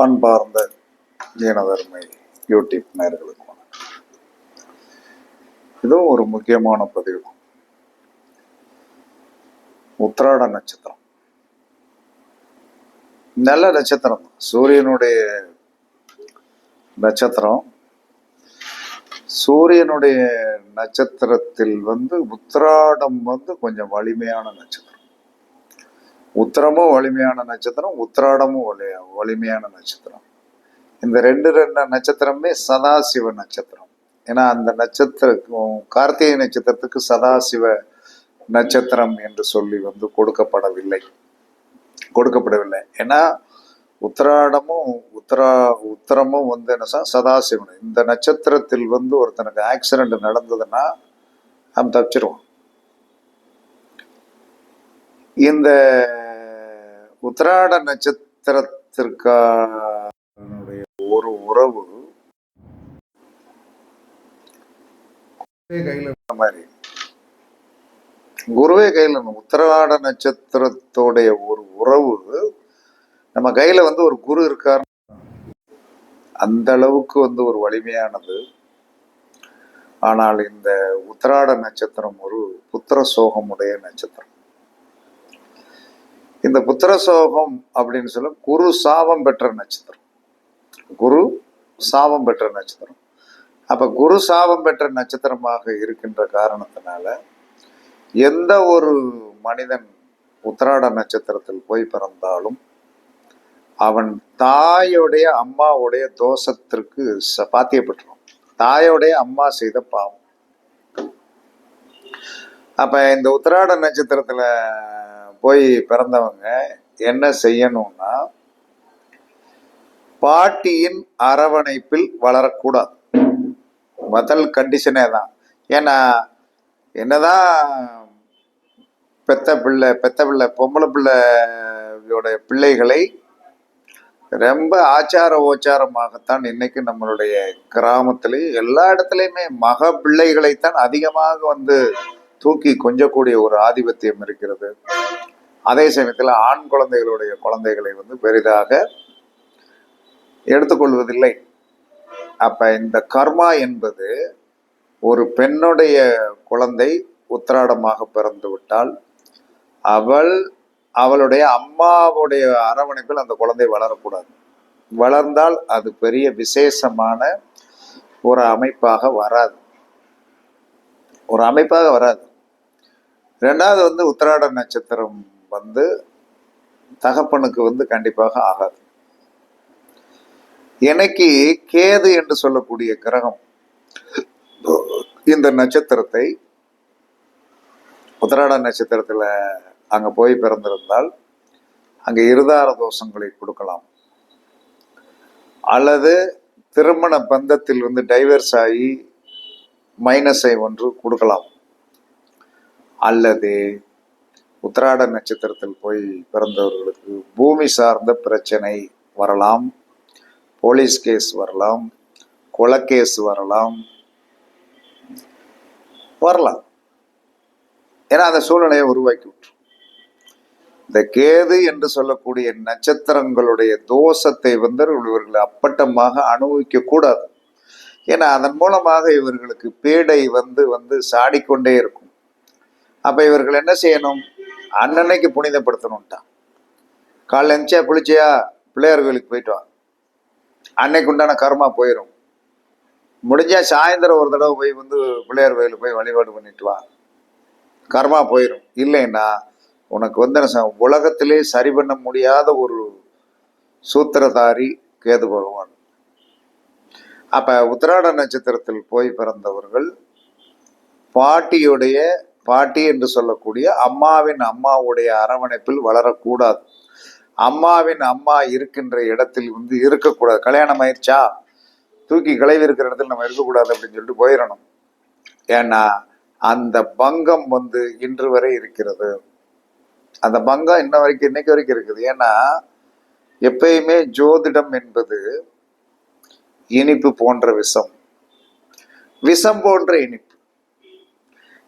அன்பார்ந்த ஜீனதர்மை யூடியூப் நேர்களுக்கு வணக்கம். இதுவும் ஒரு முக்கியமான பதிவு. உத்திராட நட்சத்திரம். நல்ல நட்சத்திரம். தான். சூரியனுடைய நட்சத்திரம். சூரியனுடைய நட்சத்திரத்தில் வந்து உத்திராடம் வந்து கொஞ்சம் வலிமையான நட்சத்திரம். உத்திரமும் வலிமையான நட்சத்திரம் உத்திராடமும் வலி வலிமையான நட்சத்திரம். இந்த ரெண்டு ரெண்டு நட்சத்திரமே சதாசிவ நட்சத்திரம். ஏன்னா அந்த நட்சத்திரம் கார்த்திகை நட்சத்திரத்துக்கு சதாசிவ நட்சத்திரம் என்று சொல்லி வந்து கொடுக்கப்படவில்லை. கொடுக்கப்படவில்லை. ஏன்னா உத்திராடமும் உத்தரா உத்தரமும் வந்து என்ன சார் சதாசிவன் இந்த நட்சத்திரத்தில் வந்து ஒருத்தனுக்கு ஆக்சிடென்ட் நடந்ததுன்னா அவன் தப்பிச்சிருவான் இந்த உத்திராட நட்சத்திரத்திற்கானுடைய ஒரு உறவு கையில் கையில மாதிரி. குருவே கையில உத்திராட நட்சத்திரத்தோடைய ஒரு உறவு நம்ம கையில வந்து ஒரு குரு இருக்கார். அந்த அளவுக்கு வந்து ஒரு வலிமையானது. ஆனால் இந்த உத்திராட நட்சத்திரம் ஒரு புத்திர சோகமுடைய நட்சத்திரம். இந்த புத்திர சோகம் அப்படின்னு சொல்ல குரு சாபம் பெற்ற நட்சத்திரம். குரு சாபம் பெற்ற நட்சத்திரம். அப்ப குரு சாபம் பெற்ற நட்சத்திரமாக இருக்கின்ற காரணத்தினால எந்த ஒரு மனிதன் உத்திராட நட்சத்திரத்தில் போய் பிறந்தாலும் அவன் தாயோடைய அம்மாவுடைய தோஷத்திற்கு ச- தாயோடைய அம்மா செய்த பாவம். அப்ப இந்த உத்திராட நட்சத்திரத்துல போய் பிறந்தவங்க என்ன செய்யணும்னா பாட்டியின் அரவணைப்பில் வளரக்கூடாது. முதல் கண்டிஷனே தான். ஏன்னா என்னதான் பெத்த பிள்ளை பெத்த பிள்ளை பொம்பளை பிள்ளையோட பிள்ளைகளை ரொம்ப ஆச்சார ஓச்சாரமாகத்தான் இன்னைக்கு நம்மளுடைய கிராமத்திலையும் எல்லா இடத்துலையுமே மக பிள்ளைகளைத்தான் அதிகமாக வந்து தூக்கி கொஞ்சக்கூடிய ஒரு ஆதிபத்தியம் இருக்கிறது. அதே சமயத்தில் ஆண் குழந்தைகளுடைய குழந்தைகளை வந்து பெரிதாக எடுத்துக்கொள்வதில்லை. அப்போ இந்த கர்மா என்பது ஒரு பெண்ணுடைய குழந்தை உத்திராடமாக பிறந்து விட்டால் அவள் அவளுடைய அம்மாவுடைய அரவணைப்பில் அந்த குழந்தை வளரக்கூடாது. வளர்ந்தால் அது பெரிய விசேஷமான ஒரு அமைப்பாக வராது. ஒரு அமைப்பாக வராது. ரெண்டாவது வந்து உத்திராட நட்சத்திரம் வந்து தகப்பனுக்கு வந்து கண்டிப்பாக ஆகாது. எனக்கு கேது என்று சொல்லக்கூடிய கிரகம் இந்த நட்சத்திரத்தை உத்திராட நட்சத்திரத்தில் அங்கே போய் பிறந்திருந்தால் அங்கே இருதார தோஷங்களை கொடுக்கலாம். அல்லது திருமண பந்தத்தில் வந்து டைவர்ஸ் ஆகி மைனஸை ஒன்று கொடுக்கலாம். அல்லது உத்திராட நட்சத்திரத்தில் போய் பிறந்தவர்களுக்கு பூமி சார்ந்த பிரச்சனை வரலாம். போலீஸ் கேஸ் வரலாம். கொலக்கேஸ் வரலாம். வரலாம். ஏன்னா அந்த சூழ்நிலையை உருவாக்கி விட்டுரும் இந்த கேது என்று சொல்லக்கூடிய நட்சத்திரங்களுடைய தோஷத்தை வந்து இவர்கள் அப்பட்டமாக அனுபவிக்க கூடாது. ஏன்னா அதன் மூலமாக இவர்களுக்கு பீடை வந்து வந்து சாடிக்கொண்டே இருக்கும். அப்ப இவர்கள் என்ன செய்யணும்? அன்னன்னைக்கு புனிதப்படுத்தணும்ட்டான். காலைல எழுந்தியா குளிச்சியா பிள்ளையார் கோயிலுக்கு போயிட்டு வா. அன்னைக்கு உண்டான கர்மா போயிடும் முடிஞ்சா சாயந்தரம் ஒரு தடவை போய் வந்து பிள்ளையார் கோயிலுக்கு போய் வழிபாடு பண்ணிட்டு வா. கர்மா போயிடும் இல்லைன்னா உனக்கு வந்து என்ன உலகத்திலே சரி பண்ண முடியாத ஒரு சூத்திரதாரி கேது பகவான். அப்ப உத்திராட நட்சத்திரத்தில் போய் பிறந்தவர்கள் பாட்டியுடைய பாட்டி என்று சொல்லக்கூடிய அம்மாவின் அம்மாவுடைய அரவணைப்பில் வளரக்கூடாது. அம்மாவின் அம்மா இருக்கின்ற இடத்தில் வந்து இருக்கக்கூடாது. கல்யாணம் ஆயிடுச்சா தூக்கி கிளவி இருக்கிற இடத்துல நம்ம இருக்கக்கூடாது அப்படின்னு சொல்லிட்டு போயிடணும் ஏன்னா அந்த பங்கம் வந்து இன்று வரை இருக்கிறது. அந்த பங்கம் இன்ன வரைக்கும் இன்னைக்கு வரைக்கும் இருக்குது. ஏன்னா எப்பயுமே ஜோதிடம் என்பது இனிப்பு போன்ற விஷம். விஷம் போன்ற இனிப்பு.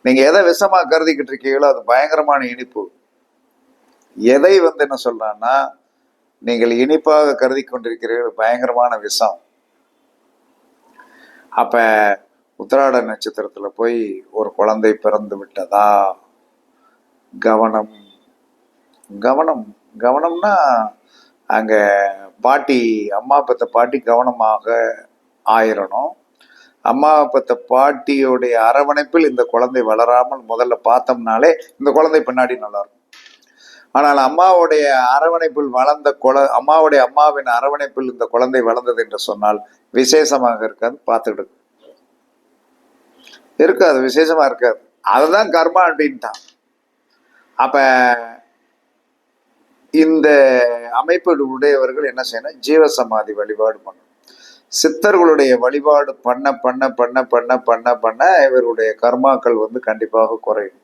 நீங்க எதை விஷமா கருதிக்கிட்டு இருக்கீங்களோ அது பயங்கரமான இனிப்பு. எதை வந்து என்ன சொல்றான்னா நீங்கள் இனிப்பாக கருதி கொண்டிருக்கிறீர்கள் பயங்கரமான விஷம். அப்ப உத்திராட நட்சத்திரத்துல போய் ஒரு குழந்தை பிறந்து விட்டதா? கவனம். கவனம். கவனம்னா அங்க பாட்டி அம்மா பெத்த பாட்டி கவனமாக ஆயிரணும். அம்மா பத்த பாட்டியோடைய அரவணைப்பில் இந்த குழந்தை வளராமல் முதல்ல பார்த்தோம்னாலே இந்த குழந்தை பின்னாடி நல்லா இருக்கும் ஆனால் அம்மாவுடைய அரவணைப்பில் வளர்ந்த குழ அம்மாவுடைய அம்மாவின் அரவணைப்பில் இந்த குழந்தை வளர்ந்தது என்று சொன்னால் விசேஷமாக இருக்காது பார்த்துக்கிடு. இருக்காது விசேஷமா இருக்காது. அதுதான் கர்மா அப்படின்ட்டான். அப்ப இந்த அமைப்பு உடையவர்கள் என்ன செய்யணும்? ஜீவசமாதி வழிபாடு பண்ணணும். சித்தர்களுடைய வழிபாடு பண்ண பண்ண பண்ண பண்ண பண்ண பண்ண இவருடைய கர்மாக்கள் வந்து கண்டிப்பாக குறையும்.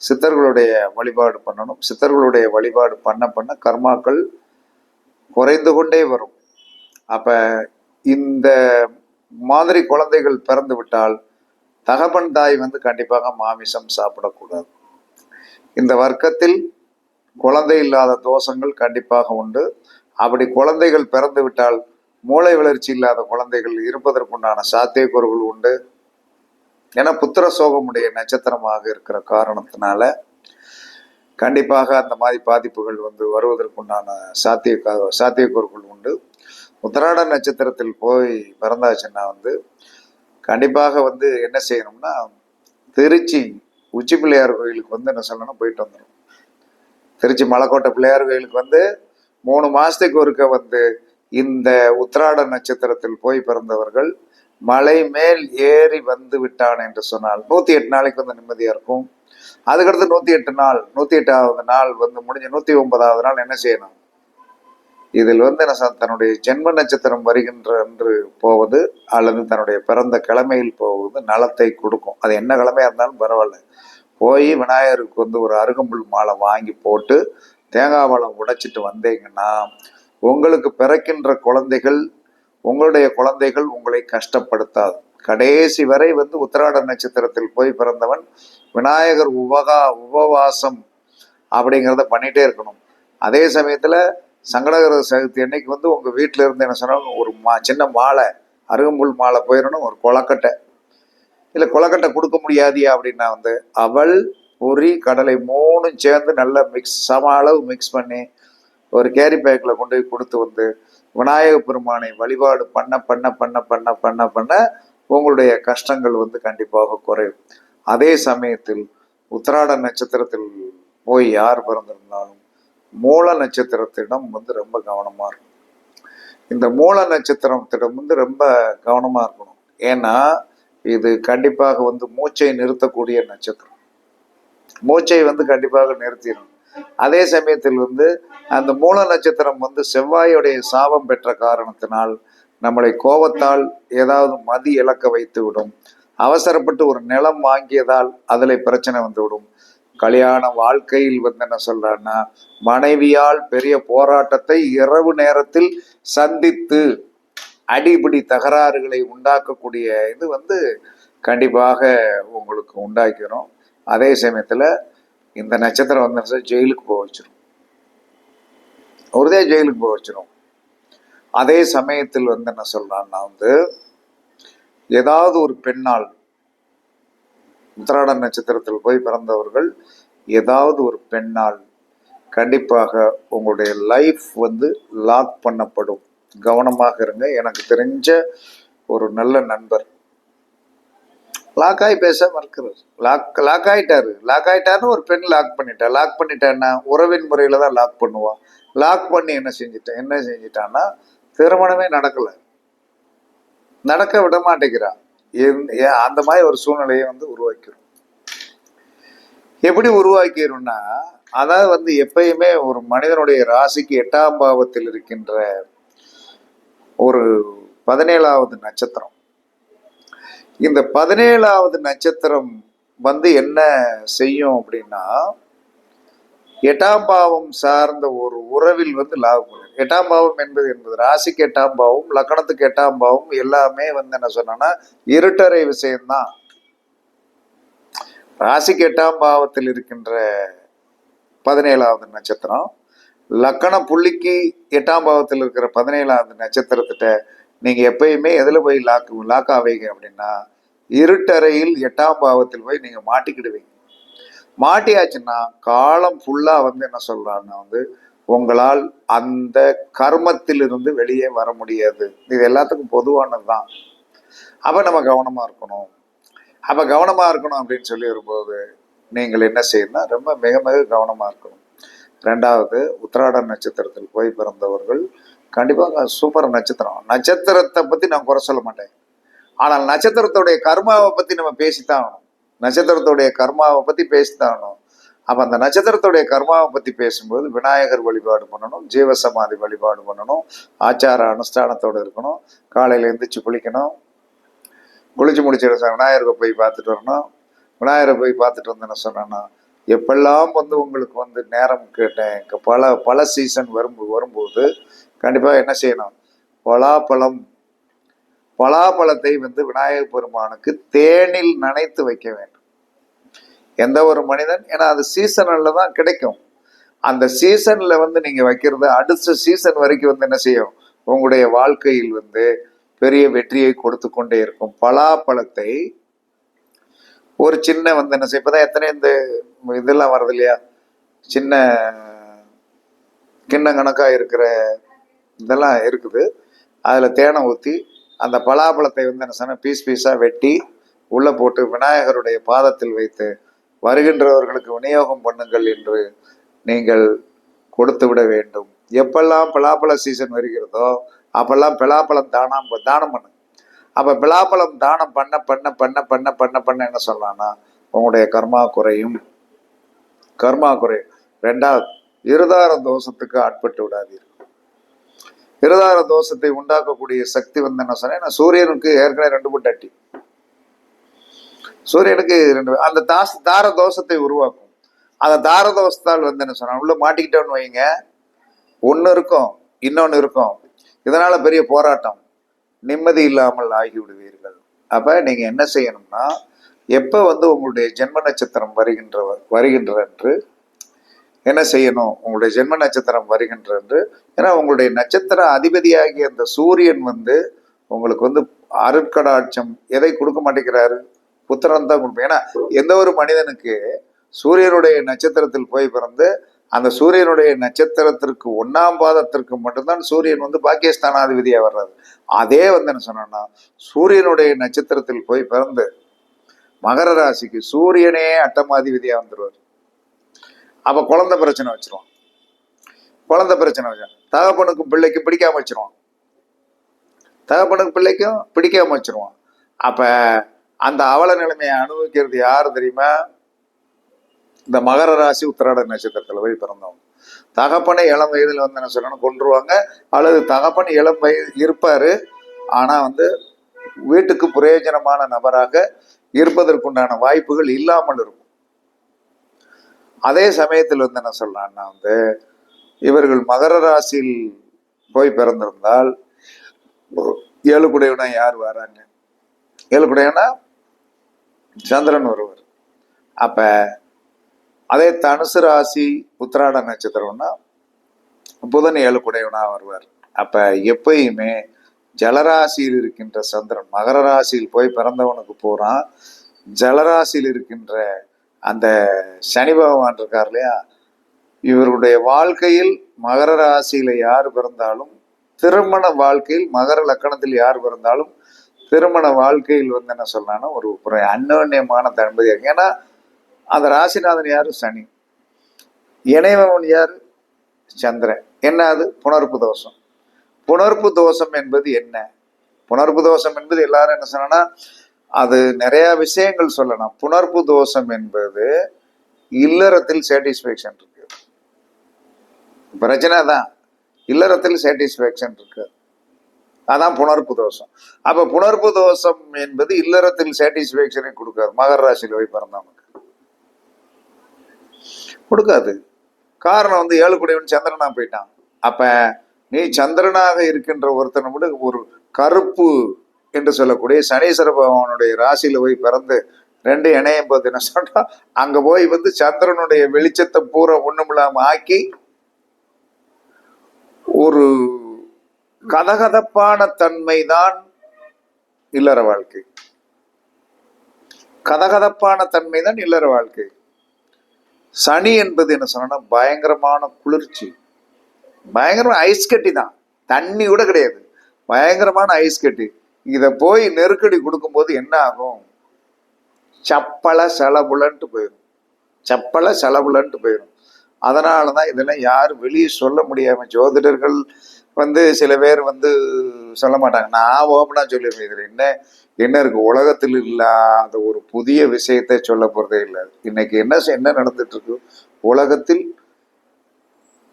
சித்தர்களுடைய வழிபாடு பண்ணணும். சித்தர்களுடைய வழிபாடு பண்ண பண்ண கர்மாக்கள் குறைந்து கொண்டே வரும். அப்ப இந்த மாதிரி குழந்தைகள் பிறந்து விட்டால் தகப்பன் தாய் வந்து கண்டிப்பாக மாமிசம் சாப்பிடக்கூடாது. இந்த வர்க்கத்தில் குழந்தை இல்லாத தோஷங்கள் கண்டிப்பாக உண்டு. அப்படி குழந்தைகள் பிறந்து விட்டால் மூளை வளர்ச்சி இல்லாத குழந்தைகள் இருப்பதற்குண்டான சாத்தியக்கூறுகள் உண்டு. ஏன்னா புத்திர சோகமுடைய நட்சத்திரமாக இருக்கிற காரணத்தினால கண்டிப்பாக அந்த மாதிரி பாதிப்புகள் வந்து வருவதற்குண்டான சாத்திய சாத்தியக்கூறுகள் உண்டு. உத்தராட நட்சத்திரத்தில் போய் பிறந்தாச்சுன்னா வந்து கண்டிப்பாக வந்து என்ன செய்யணும்னா திருச்சி உச்சி பிள்ளையார் கோயிலுக்கு வந்து என்ன சொல்லணும் போயிட்டு வந்துடும் திருச்சி மலைக்கோட்டை பிள்ளையார் கோயிலுக்கு வந்து மூணு மாசத்துக்கு ஒருக்க வந்து இந்த உத்திராட நட்சத்திரத்தில் போய் பிறந்தவர்கள் மலை மேல் ஏறி வந்து விட்டான் என்று சொன்னால் நூத்தி எட்டு நாளைக்கு வந்து நிம்மதியா இருக்கும். அதுக்கடுத்து நூத்தி எட்டு நாள் நூத்தி எட்டாவது நாள் வந்து முடிஞ்ச நூத்தி ஒன்பதாவது நாள் என்ன செய்யணும்? இதில் வந்து என்ன தன்னுடைய ஜென்ம நட்சத்திரம் வருகின்ற என்று போவது அல்லது தன்னுடைய பிறந்த கிழமையில் போவது நலத்தை கொடுக்கும். அது என்ன கிழமையா இருந்தாலும் பரவாயில்ல. போய் விநாயகருக்கு வந்து ஒரு அருகம்புல் மாலை வாங்கி போட்டு தேங்காய் பழம் உடைச்சிட்டு வந்தீங்கன்னா உங்களுக்கு பிறக்கின்ற குழந்தைகள் உங்களுடைய குழந்தைகள் உங்களை கஷ்டப்படுத்தாது. கடைசி வரை வந்து உத்திராட நட்சத்திரத்தில் போய் பிறந்தவன் விநாயகர் உபகா உபவாசம் அப்படிங்கிறத பண்ணிட்டே இருக்கணும். அதே சமயத்தில் சங்கடகர சதுர்த்தி அன்னைக்கு வந்து உங்கள் வீட்டில் இருந்து என்ன சொன்னாலும் ஒரு மா சின்ன மாலை அருகம்புல் மாலை போயிடணும் ஒரு கொலக்கட்டை. இல்லை கொலக்கட்டை கொடுக்க முடியாதியா அப்படின்னா வந்து அவள் பொறி கடலை மூணும் சேர்ந்து நல்லா மிக்ஸ் சம அளவு மிக்ஸ் பண்ணி ஒரு கேரி பேக்கில் கொண்டு போய் கொடுத்து வந்து விநாயக பெருமானை வழிபாடு பண்ண பண்ண பண்ண பண்ண பண்ண பண்ண உங்களுடைய கஷ்டங்கள் வந்து கண்டிப்பாக குறையும். அதே சமயத்தில் உத்திராட நட்சத்திரத்தில் போய் யார் பிறந்திருந்தாலும் மூல நட்சத்திரத்திடம் வந்து ரொம்ப கவனமாக இருக்கும் இந்த மூல நட்சத்திரத்திடம் வந்து ரொம்ப கவனமாக இருக்கணும். ஏன்னா இது கண்டிப்பாக வந்து மூச்சை நிறுத்தக்கூடிய நட்சத்திரம். மூச்சை வந்து கண்டிப்பாக நிறுத்திடும் அதே சமயத்தில் வந்து அந்த மூல நட்சத்திரம் வந்து செவ்வாயுடைய சாபம் பெற்ற காரணத்தினால் நம்மளை கோபத்தால் ஏதாவது மதி இழக்க வைத்து விடும். அவசரப்பட்டு ஒரு நிலம் வாங்கியதால் அதில் பிரச்சனை வந்து விடும். கல்யாண வாழ்க்கையில் வந்து என்ன சொல்றான்னா மனைவியால் பெரிய போராட்டத்தை இரவு நேரத்தில் சந்தித்து அடிபிடி தகராறுகளை உண்டாக்கக்கூடிய இது வந்து கண்டிப்பாக உங்களுக்கு உண்டாக்கிறோம். அதே சமயத்தில் இந்த நட்சத்திரம் வந்து ஜெயிலுக்கு போக வச்சிடும் ஒருதே ஜெயிலுக்கு போக வச்சிடும் அதே சமயத்தில் வந்து என்ன சொல்கிறான்னா வந்து ஏதாவது ஒரு பெண்ணால் உத்திராட நட்சத்திரத்தில் போய் பிறந்தவர்கள் ஏதாவது ஒரு பெண்ணால் கண்டிப்பாக உங்களுடைய லைஃப் வந்து லாக் பண்ணப்படும். கவனமாக இருங்க. எனக்கு தெரிஞ்ச ஒரு நல்ல நண்பர் லாக் ஆகி பேச மறுக்கிறார் லாக் லாக் ஆகிட்டாரு லாக் ஆகிட்டாருன்னு ஒரு பெண் லாக் பண்ணிட்டா. லாக் பண்ணிட்டான்னா உறவின் முறையில் தான் லாக் பண்ணுவான் லாக் பண்ணி என்ன செஞ்சிட்டேன் என்ன செஞ்சிட்டான்னா திருமணமே நடக்கலை. நடக்க விட மாட்டேங்கிறான் அந்த மாதிரி ஒரு சூழ்நிலையை வந்து உருவாக்கிறோம் எப்படி உருவாக்கிறோம்னா அதாவது வந்து எப்பயுமே ஒரு மனிதனுடைய ராசிக்கு எட்டாம் பாவத்தில் இருக்கின்ற ஒரு பதினேழாவது நட்சத்திரம். இந்த பதினேழாவது நட்சத்திரம் வந்து என்ன செய்யும் அப்படின்னா எட்டாம் பாவம் சார்ந்த ஒரு உறவில் வந்து லாபம் எட்டாம் பாவம் என்பது என்பது ராசிக்கு எட்டாம் பாவம் லக்கணத்துக்கு எட்டாம் பாவம் எல்லாமே வந்து என்ன சொன்னா இருட்டறை விஷயம்தான். ராசிக்கு எட்டாம் பாவத்தில் இருக்கின்ற பதினேழாவது நட்சத்திரம் லக்கண புள்ளிக்கு எட்டாம் பாவத்தில் இருக்கிற பதினேழாவது நட்சத்திரத்திட்ட நீங்கள் எப்பயுமே எதில் போய் லாக் லாக் ஆவீங்க அப்படின்னா இருட்டறையில் எட்டாம் பாவத்தில் போய் நீங்கள் மாட்டிக்கிடுவீங்க. மாட்டியாச்சுன்னா காலம் ஃபுல்லாக வந்து என்ன சொல்கிறான்னா வந்து உங்களால் அந்த கர்மத்திலிருந்து வெளியே வர முடியாது. இது எல்லாத்துக்கும் பொதுவானது தான் அப்போ நம்ம கவனமாக இருக்கணும். அப்போ கவனமாக இருக்கணும் அப்படின்னு சொல்லி வரும்போது நீங்கள் என்ன செய்யணும்னா ரொம்ப மிக மிக கவனமாக இருக்கணும். ரெண்டாவது உத்திராட நட்சத்திரத்தில் போய் பிறந்தவர்கள் கண்டிப்பாக சூப்பர் நட்சத்திரம். நட்சத்திரத்தை பற்றி நான் குறை சொல்ல மாட்டேன். ஆனால் நட்சத்திரத்துடைய கர்மாவை பற்றி நம்ம பேசித்தான் ஆகணும். நட்சத்திரத்துடைய கர்மாவை பற்றி பேசித்தான் ஆகணும். அப்போ அந்த நட்சத்திரத்துடைய கர்மாவை பற்றி பேசும்போது விநாயகர் வழிபாடு பண்ணணும் ஜீவசமாதி வழிபாடு பண்ணணும் ஆச்சார அனுஷ்டானத்தோடு இருக்கணும் காலையில் எழுந்திரிச்சு குளிக்கணும் குளிச்சு முடிச்சிட விநாயகரை போய் பார்த்துட்டு வரணும். விநாயகரை போய் பார்த்துட்டு வந்து என்ன சொன்னேன்னா எப்பெல்லாம் வந்து உங்களுக்கு வந்து நேரம் கேட்டேன் பல பல சீசன் வரும் வரும்போது கண்டிப்பாக என்ன செய்யணும்? பலாப்பழம். பலாப்பழத்தை வந்து விநாயகர் பெருமானுக்கு தேனில் நனைத்து வைக்க வேண்டும். எந்த ஒரு மனிதன் ஏன்னா அது சீசனில் தான் கிடைக்கும். அந்த சீசனில் வந்து நீங்கள் வைக்கிறது அடுத்த சீசன் வரைக்கும் வந்து என்ன செய்யும்? உங்களுடைய வாழ்க்கையில் வந்து பெரிய வெற்றியை கொடுத்து கொண்டே இருக்கும். பலாப்பழத்தை ஒரு சின்ன வந்து என்ன செய்ய இப்பதான் எத்தனை இந்த இதெல்லாம் வருது இல்லையா? சின்ன கிண்ண கணக்காக இருக்கிற இதெல்லாம் இருக்குது. அதில் தேனை ஊற்றி அந்த பலாப்பழத்தை வந்து என்ன சொன்ன பீஸ் பீஸாக வெட்டி உள்ளே போட்டு விநாயகருடைய பாதத்தில் வைத்து வருகின்றவர்களுக்கு விநியோகம் பண்ணுங்கள் என்று நீங்கள் கொடுத்து விட வேண்டும். எப்பெல்லாம் பலாப்பழ சீசன் வருகிறதோ அப்பெல்லாம் பலாப்பழம் தானம் தானம் பண்ணு. அப்போ பலாப்பழம் தானம் பண்ண பண்ண பண்ண பண்ண பண்ண பண்ண என்ன சொல்லலாம்னா உங்களுடைய கர்மா குறையும். கர்மா குறையும். ரெண்டாவது இருதார தோஷத்துக்கு ஆட்பட்டு விடாதீர்கள். இருதார தோஷத்தை உண்டாக்கக்கூடிய சக்தி வந்து என்ன சொன்னேன் சூரியனுக்கு ஏற்கனவே ரெண்டு மூட்டை அட்டி. சூரியனுக்கு ரெண்டு அந்த தாஸ் தார தோஷத்தை உருவாக்கும். அந்த தார தோஷத்தால் வந்து என்ன சொன்னா உள்ள மாட்டிக்கிட்டோன்னு வைங்க. ஒன்று இருக்கும் இன்னொன்று இருக்கும். இதனால பெரிய போராட்டம். நிம்மதி இல்லாமல் ஆகிவிடுவீர்கள். அப்ப நீங்க என்ன செய்யணும்னா எப்ப வந்து உங்களுடைய ஜென்ம நட்சத்திரம் வருகின்ற வருகின்ற என்று என்ன செய்யணும்? உங்களுடைய ஜென்ம நட்சத்திரம் வருகின்ற ஏன்னா உங்களுடைய நட்சத்திர அதிபதியாகிய அந்த சூரியன் வந்து உங்களுக்கு வந்து அருட்கடாட்சம் எதை கொடுக்க மாட்டேங்கிறாரு? புத்திரன் தான் கொடுப்பேன் ஏன்னா எந்த ஒரு மனிதனுக்கு சூரியனுடைய நட்சத்திரத்தில் போய் பிறந்து அந்த சூரியனுடைய நட்சத்திரத்திற்கு ஒன்னாம் பாதத்திற்கு மட்டும்தான் சூரியன் வந்து பாக்கியஸ்தானாதிபதியா வர்றாரு. அதே வந்து என்ன சொன்னா சூரியனுடைய நட்சத்திரத்தில் போய் பிறந்து மகர ராசிக்கு சூரியனே அட்டமாதிபதியாக வந்துடுவார் அப்ப குழந்தை பிரச்சனை வச்சிருவான். குழந்தை பிரச்சனை வச்சிருவான். தகப்பனுக்கும் பிள்ளைக்கும் பிடிக்காம வச்சிருவான். தகப்பனுக்கு பிள்ளைக்கும் பிடிக்காம வச்சிருவான். அப்ப அந்த அவல நிலைமையை அனுபவிக்கிறது யாரு தெரியுமா? இந்த மகர ராசி உத்திராட நட்சத்திரத்துல போய் பிறந்தவங்க. தகப்பனை இளம் வயதுல வந்து என்ன சொல்லணும் கொண்டுருவாங்க அல்லது தகப்பன் இளம் வயது இருப்பாரு. ஆனா வந்து வீட்டுக்கு பிரயோஜனமான நபராக இருப்பதற்குண்டான வாய்ப்புகள் இல்லாமல் இருக்கும். அதே சமயத்தில் வந்து என்ன சொல்லலாம்னா வந்து இவர்கள் மகர ராசியில் போய் பிறந்திருந்தால் ஏழுக்குடையவனா யார் வராங்க? ஏழு சந்திரன் ஒருவர். அப்ப அதே தனுசு ராசி உத்திராட நட்சத்திரம்னா புதன் ஏழுக்குடையவனா வருவார். அப்ப எப்பயுமே ஜலராசியில் இருக்கின்ற சந்திரன் மகர ராசியில் போய் பிறந்தவனுக்கு போறான். ஜலராசியில் இருக்கின்ற அந்த சனி பகவான் இருக்கார் இல்லையா? இவருடைய வாழ்க்கையில் மகர ராசியில யார் பிறந்தாலும் திருமண வாழ்க்கையில் மகர லக்கணத்தில் யார் பிறந்தாலும் திருமண வாழ்க்கையில் வந்து என்ன சொல்லலாம்னா ஒரு அன்னோன்யமான தன்பதி ஏன்னா அந்த ராசிநாதன் யாரு? சனி. இணைவன் யார்? சந்திரன். என்ன அது? புணர்ப்பு தோஷம். புணர்ப்பு தோஷம் என்பது என்ன? புணர்ப்பு தோஷம் என்பது எல்லாரும் என்ன சொன்னா அது நிறைய விஷயங்கள் சொல்லலாம். புணர்ப்பு தோஷம் என்பது இல்லறத்தில் சாட்டிஸ்ஃபேக்ஷன் இருக்கு. பிரச்சனை தான் இல்லறத்தில் சாட்டிஸ்ஃபேக்ஷன் இருக்கு. அதான் புணர்ப்பு தோஷம். அப்ப புணர்ப்பு தோஷம் என்பது இல்லறத்தில் சாட்டிஸ்ஃபேக்ஷனை கொடுக்காது. மகர ராசியில் போய் பிறந்தவனுக்கு கொடுக்காது. காரணம் வந்து ஏழு குடைவன் சந்திரனா போயிட்டான். அப்ப நீ சந்திரனாக இருக்கின்ற ஒருத்தனை விட ஒரு கருப்பு என்று சொல்லக்கூடிய சனீஸ்வர பகவானுடைய ராசியில போய் பிறந்து ரெண்டு இணையும் போது என்ன சொல்றா அங்க போய் வந்து சந்திரனுடைய வெளிச்சத்தை பூரா ஒண்ணும் இல்லாம ஆக்கி ஒரு கதகதப்பான தன்மைதான் இல்லற வாழ்க்கை. கதகதப்பான தன்மை தான் இல்லற வாழ்க்கை. சனி என்பது என்ன சொன்னா பயங்கரமான குளிர்ச்சி. பயங்கரமான ஐஸ் கட்டி தான். தண்ணி கூட கிடையாது. பயங்கரமான ஐஸ் கட்டி. இதை போய் நெருக்கடி கொடுக்கும்போது என்ன ஆகும்? சப்பள செலவுலன்ட்டு போயிடும் சப்பள செலவுலன்ட்டு போயிடும் அதனால தான் இதெல்லாம் யாரும் வெளியே சொல்ல முடியாம ஜோதிடர்கள் வந்து சில பேர் வந்து சொல்ல மாட்டாங்க. நான் ஓப்பனா சொல்லிடுறேன். இதில் என்ன என்ன இருக்கு? உலகத்தில் இல்லாத ஒரு புதிய விஷயத்தை சொல்ல போகிறதே இல்லை. இன்னைக்கு என்ன என்ன நடந்துட்டு இருக்கு உலகத்தில்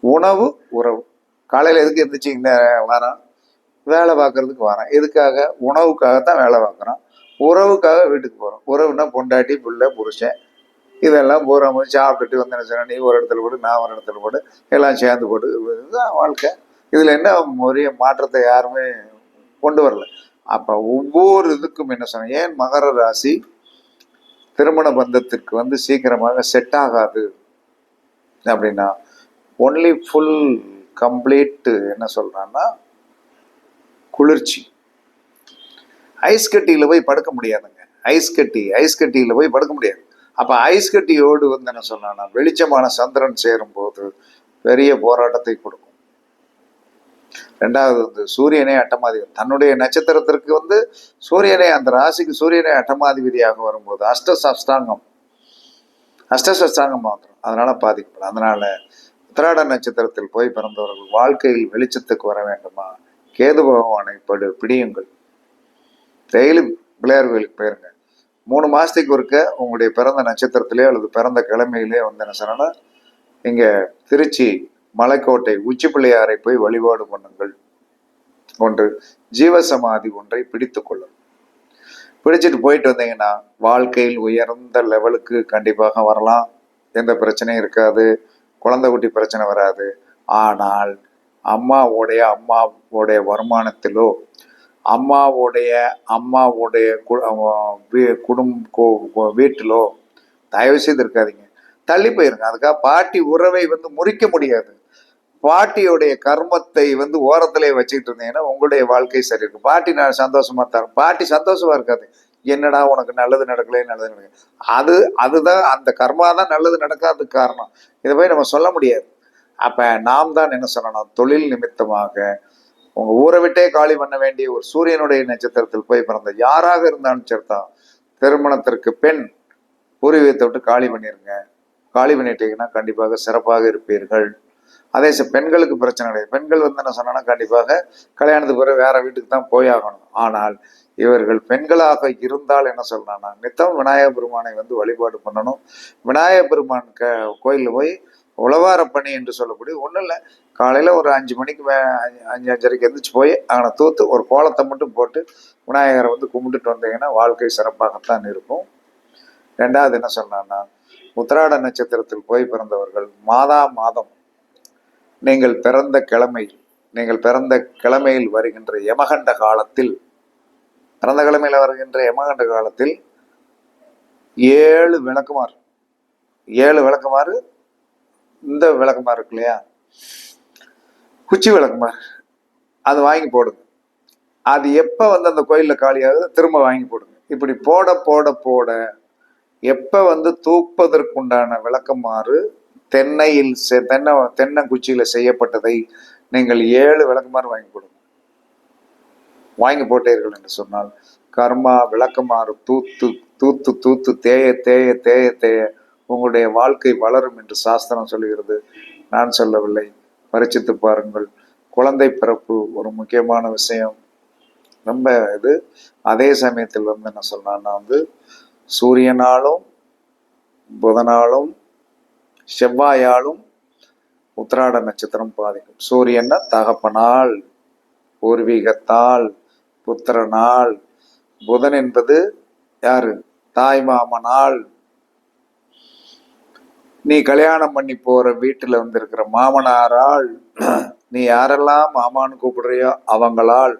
உணவு உறவு. காலையில் எதுக்கு எந்திரிச்சு இந்த வேலை பார்க்கறதுக்கு வரோம் எதுக்காக? உணவுக்காகத்தான் வேலை பார்க்குறோம் உறவுக்காக வீட்டுக்கு போகிறோம் உறவுனா பொண்டாட்டி பிள்ளை புருஷன். இதெல்லாம் போகிறோம் போது சாப்பிட்டுட்டு வந்து என்ன சொன்னா, நீ ஒரு இடத்துல போடு நான் ஒரு இடத்துல போடு எல்லாம் சேர்ந்து போட்டு இதுதான் வாழ்க்கை. இதில் என்ன ஒரே மாற்றத்தை யாருமே கொண்டு வரல. அப்போ ஒவ்வொரு இதுக்கும் என்ன சொன்னேன் ஏன் மகர ராசி திருமண பந்தத்திற்கு வந்து சீக்கிரமாக செட் ஆகாது? அப்படின்னா ஒன்லி ஃபுல் கம்ப்ளீட்டு என்ன சொல்கிறான்னா குளிர்ச்சி. ஐஸ் கட்டியில் போய் படுக்க முடியாதுங்க. ஐஸ் கட்டி ஐஸ் கட்டியில் போய் படுக்க முடியாது. அப்போ ஐஸ் கட்டியோடு வந்து என்ன சொன்னா வெளிச்சமான சந்திரன் சேரும் போது பெரிய போராட்டத்தை கொடுக்கும். ரெண்டாவது வந்து சூரியனே அட்டமாதிபதி. தன்னுடைய நட்சத்திரத்திற்கு வந்து சூரியனே அந்த ராசிக்கு சூரியனே அட்டமாதிபதியாக வரும்போது அஷ்ட சஷ்டாங்கம். அஷ்ட சஷ்டாங்கம் மாத்திரம். அதனால பாதிக்கப்படும் அதனால உத்திராட நட்சத்திரத்தில் போய் பிறந்தவர்கள் வாழ்க்கையில் வெளிச்சத்துக்கு வர வேண்டுமா? கேது பகவானை படு பிடியுங்கள். டெய்லி பிள்ளையார் கோயிலுக்கு போயிருங்க. மூணு மாதத்துக்கு ஒருக்க உங்களுடைய பிறந்த நட்சத்திரத்திலே அல்லது பிறந்த கிழமையிலே வந்து என்ன சொன்னா இங்கே திருச்சி மலைக்கோட்டை உச்சி பிள்ளையாரை போய் வழிபாடு பண்ணுங்கள். ஒன்று ஜீவசமாதி ஒன்றை பிடித்து கொள்ளும். பிடிச்சிட்டு போயிட்டு வந்தீங்கன்னா வாழ்க்கையில் உயர்ந்த லெவலுக்கு கண்டிப்பாக வரலாம். எந்த பிரச்சனையும் இருக்காது. குழந்தை குட்டி பிரச்சனை வராது. ஆனால் அம்மாவுடைய அம்மாவுடைய வருமானத்திலோ அம்மாவுடைய அம்மாவுடைய கு- வீட்டிலோ தயவு செய்து இருக்காதீங்க தள்ளி போயிருங்க. அதுக்காக பாட்டி உறவை வந்து முறிக்க முடியாது. பாட்டியுடைய கர்மத்தை வந்து ஓரத்திலே வச்சுக்கிட்டு இருந்தீங்கன்னா உங்களுடைய வாழ்க்கை சரி இருக்கும் பாட்டி நான் சந்தோஷமா தரும் பாட்டி சந்தோஷமா இருக்காது. என்னடா உனக்கு நல்லது நடக்கல நல்லது நடக்கல. அது அதுதான் அந்த கர்மா தான் நல்லது நடக்காததுக்கு காரணம். இதை போய் நம்ம சொல்ல முடியாது. அப்ப நாம் தான் என்ன சொல்லணும்? தொழில் நிமித்தமாக உங்கள் ஊரை விட்டே காலி பண்ண வேண்டிய ஒரு சூரியனுடைய நட்சத்திரத்தில் போய் பிறந்த யாராக இருந்தாலும் சரிதான். திருமணத்திற்கு பெண் பூர்வீகத்தை விட்டு காலி பண்ணிருங்க. காலி பண்ணிட்டீங்கன்னா கண்டிப்பாக சிறப்பாக இருப்பீர்கள். அதே ச- பெண்களுக்கு பிரச்சனை கிடையாது. பெண்கள் வந்து என்ன சொன்னா கண்டிப்பாக கல்யாணத்துக்கு பிறகு வேற வீட்டுக்கு தான் போயாகணும் ஆனால் இவர்கள் பெண்களாக இருந்தால் என்ன சொல்லணும்னா நித்தம் விநாயகர் பெருமானை வந்து வழிபாடு பண்ணணும். விநாயகர் பெருமான் க கோயிலில் போய் உழவார பணி என்று சொல்லக்கூடிய ஒன்றும் இல்லை. காலையில் ஒரு அஞ்சு மணிக்கு மே அஞ்சு- அஞ்சு அஞ்சரைக்கு எந்திரிச்சு போய் அங்கே தூத்து ஒரு கோலத்தை மட்டும் போட்டு விநாயகரை வந்து கும்பிட்டுட்டு வந்தீங்கன்னா வாழ்க்கை சிறப்பாகத்தான் இருக்கும். ரெண்டாவது என்ன சொன்னான்னா உத்திராட நட்சத்திரத்தில் போய் பிறந்தவர்கள் மாதா மாதம். நீங்கள் பிறந்த கிழமையில் நீங்கள் பிறந்த கிழமையில் வருகின்ற யமகண்ட காலத்தில் பிறந்த கிழமையில் வருகின்ற யமகண்ட காலத்தில் ஏழு விளக்குமாறு ஏழு விளக்குமாறு இந்த விளக்குமாறு இருக்கு இல்லையா? குச்சி விளக்குமாறு அது வாங்கி போடுங்க. அது எப்போ வந்து அந்த கோயிலில் காலியாகுது திரும்ப வாங்கி போடுங்க. இப்படி போட போட போட எப்போ வந்து தூப்பதற்குண்டான விளக்கமாறு தென்னையில் செ- தென்னை தென்னங்குச்சியில் செய்யப்பட்டதை நீங்கள் ஏழு விளக்குமாறு வாங்கி கொடுங்க வாங்கி போட்டீர்கள் என்று சொன்னால் கர்மா விளக்கமாறு தூத்து தூத்து தூத்து தேய தேய தேய தேய உங்களுடைய வாழ்க்கை வளரும் என்று சாஸ்திரம் சொல்கிறது நான் சொல்லவில்லை. பரிச்சித்து பாருங்கள். குழந்தை பிறப்பு ஒரு முக்கியமான விஷயம். ரொம்ப இது அதே சமயத்தில் வந்து என்ன சொல்லலாம்னா வந்து சூரியனாலும் புதனாலும் செவ்வாயாலும் உத்திராட நட்சத்திரம் பாதிக்கும். சூரியன்னா தகப்பனால் பூர்வீகத்தால் புத்திரனால். புதன் என்பது யாரு? தாய் மாமனால் நீ கல்யாணம் பண்ணி போற வீட்டுல வந்து இருக்கிற மாமனாரால் நீ யாரெல்லாம் மாமான்னு கூப்பிடுறியோ அவங்களால்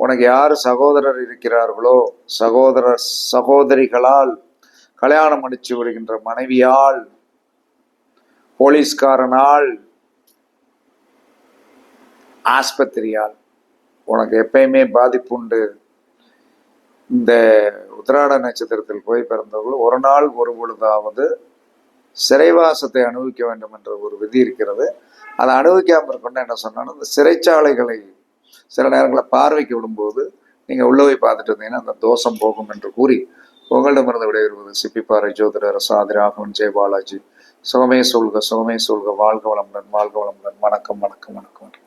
உனக்கு யார் சகோதரர் இருக்கிறார்களோ சகோதர சகோதரிகளால் கல்யாணம் அடிச்சு வருகின்ற மனைவியால் போலீஸ்காரனால் ஆஸ்பத்திரியால் உனக்கு எப்பயுமே பாதிப்புண்டு. இந்த உத்திராட நட்சத்திரத்தில் போய் பிறந்தவர்கள் ஒரு நாள் ஒரு பொழுதாவது சிறைவாசத்தை அனுபவிக்க வேண்டும் என்ற ஒரு விதி இருக்கிறது. அதை அனுபவிக்காமல் இருக்கணும்னு என்ன சொன்னாலும் இந்த சிறைச்சாலைகளை சில நேரங்களில் பார்வைக்கு விடும்போது நீங்கள் உள்ளே போய் பார்த்துட்டு இருந்தீங்கன்னா அந்த தோஷம் போகும் என்று கூறி உங்களிடமிருந்து விடைபெறுவது சிப்பிப்பாறை ஜோதிடர் சாதி ராகவன் ஜெய பாலாஜி. சுகமே சொல்க சுகமே சொல்க. வாழ்க வளமுடன் வாழ்க வளமுடன். வணக்கம் வணக்கம் வணக்கம்.